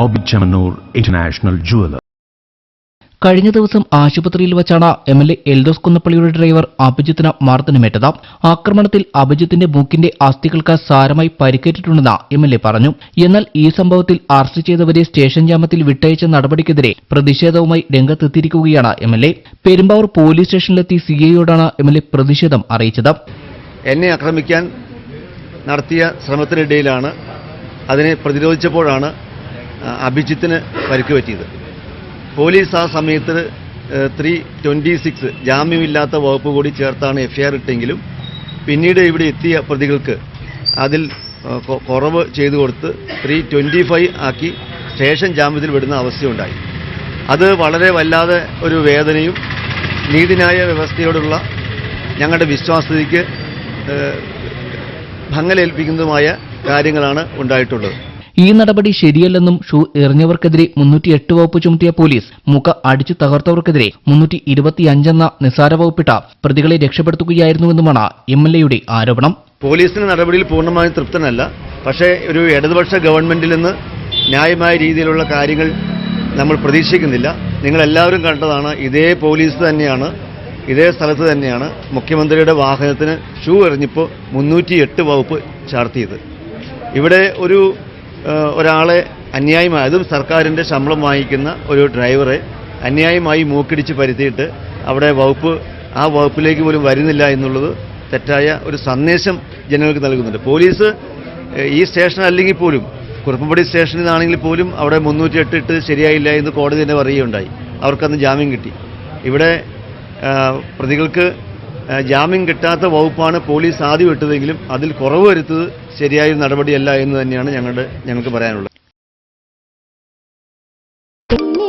Bobby Chamanur international jeweller. കഴിഞ്ഞ ദിവസം ആശുപത്രിയിൽ വച്ചാണ് എം എൽ എ എൽദോസ് കുന്നപ്പള്ളിയുടെ ഡ്രൈവർ അഭിജിത്തിന് മർദ്ദനമേറ്റത് ആക്രമണത്തിൽ അഭിജിത്തിന്റെ മൂക്കിന്റെ അസ്ഥികൾക്ക് സാരമായി പരിക്കേറ്റിട്ടുണ്ടെന്ന് എം എൽ എ പറഞ്ഞു. എന്നാൽ ഈ സംഭവത്തിൽ അറസ്റ്റ് ചെയ്തവരെ സ്റ്റേഷൻ ജാമത്തിൽ വിട്ടയച്ച നടപടിക്കെതിരെ പ്രതിഷേധവുമായി രംഗത്തെത്തിയിരിക്കുകയാണ് M L A. Perumbavoor police സ്റ്റേഷനിലെത്തി സി ഐയോടാണ് എം എൽ എ പ്രതിഷേധം അറിയിച്ചത്. എന്നെ ആക്രമിക്കാൻ നടത്തിയ ശ്രമത്തിനിടയിലാണ് അതിനെ പ്രതിരോധിച്ചപ്പോഴാണ് അഭിജിത്തിന് പരിക്ക് പറ്റിയത്. പോലീസ് ആ സമയത്ത് ത്രീ ട്വന്റി സിക്സ് ജാമ്യമില്ലാത്ത വകുപ്പ് കൂടി ചേർത്താണ് എഫ്ഐആർ ഇട്ടെങ്കിലും പിന്നീട് ഇവിടെ എത്തിയ പ്രതികൾക്ക് അതിൽ കുറവ് ചെയ്തു കൊടുത്ത് ത്രീ ട്വന്റി ഫൈവ് ആക്കി സ്റ്റേഷൻ ജാമ്യത്തിൽ വിടുന്ന അവസ്ഥയുണ്ടായി. അത് വളരെ വല്ലാതെ ഒരു വേദനയും നീതിന്യായ വ്യവസ്ഥയോടുള്ള ഞങ്ങളുടെ വിശ്വാസ്യതയ്ക്ക് ഭംഗലേൽപ്പിക്കുന്നതുമായ കാര്യങ്ങളാണ് ഉണ്ടായിട്ടുള്ളത്. ഈ നടപടി ശരിയല്ലെന്നും ഷൂ എറിഞ്ഞവർക്കെതിരെ മുന്നൂറ്റി എട്ട് വകുപ്പ് ചുമത്തിയ പോലീസ് മുഖ അടിച്ചു തകർത്തവർക്കെതിരെ മുന്നൂറ്റി ഇരുപത്തിയഞ്ചെന്ന നിസാര വകുപ്പിട്ട പ്രതികളെ രക്ഷപ്പെടുത്തുകയായിരുന്നുവെന്നുമാണ് എം എൽ എയുടെ ആരോപണം. പോലീസിന്റെ നടപടിയിൽ പൂർണമായും തൃപ്തനല്ല. പക്ഷേ ഒരു ഇടതുപക്ഷ ഗവൺമെന്റിൽ നിന്ന് ന്യായമായ രീതിയിലുള്ള കാര്യങ്ങൾ നമ്മൾ പ്രതീക്ഷിക്കുന്നില്ല. നിങ്ങൾ എല്ലാവരും കണ്ടതാണ് ഇതേ പോലീസ് തന്നെയാണ് ഇതേ സ്ഥലത്ത് തന്നെയാണ് മുഖ്യമന്ത്രിയുടെ വാഹനത്തിന് ഷൂ എറിഞ്ഞപ്പോൾ മുന്നൂറ്റി എട്ട് വകുപ്പ് ചാർത്തിയത്. ഇവിടെ ഒരു ഒരാളെ അന്യായമായി അതും സർക്കാരിന്റെ ശമ്പളം വാങ്ങിക്കുന്ന ഒരു ഡ്രൈവറെ അന്യായമായി മൂക്കിടിച്ച് പരുത്തിയിട്ട് അവിടെ വകുപ്പ് ആ വകുപ്പിലേക്ക് പോലും വരുന്നില്ല എന്നുള്ളത് തെറ്റായ ഒരു സന്ദേശം ജനങ്ങൾക്ക് നൽകുന്നുണ്ട്. പോലീസ് ഈ സ്റ്റേഷൻ അല്ലെങ്കിൽ പോലും കുറുപ്പമ്പടി സ്റ്റേഷനിൽ നിന്നാണെങ്കിൽ പോലും അവിടെ മുന്നൂറ്റി എട്ട് ഇട്ട് ശരിയായില്ല എന്ന് കോടതി തന്നെ പറയുകയുണ്ടായി. അവർക്കന്ന് ജാമ്യം കിട്ടി. ഇവിടെ പ്രതികൾക്ക് ജാമ്യം കിട്ടാത്ത വകുപ്പാണ് പോലീസ് ആദ്യം ഇട്ടതെങ്കിലും അതിൽ കുറവ് വരുത്തത് ശരിയായ നടപടിയല്ല എന്ന് തന്നെയാണ് ഞങ്ങളുടെ ഞങ്ങൾക്ക് പറയാനുള്ളത്. എന്നെ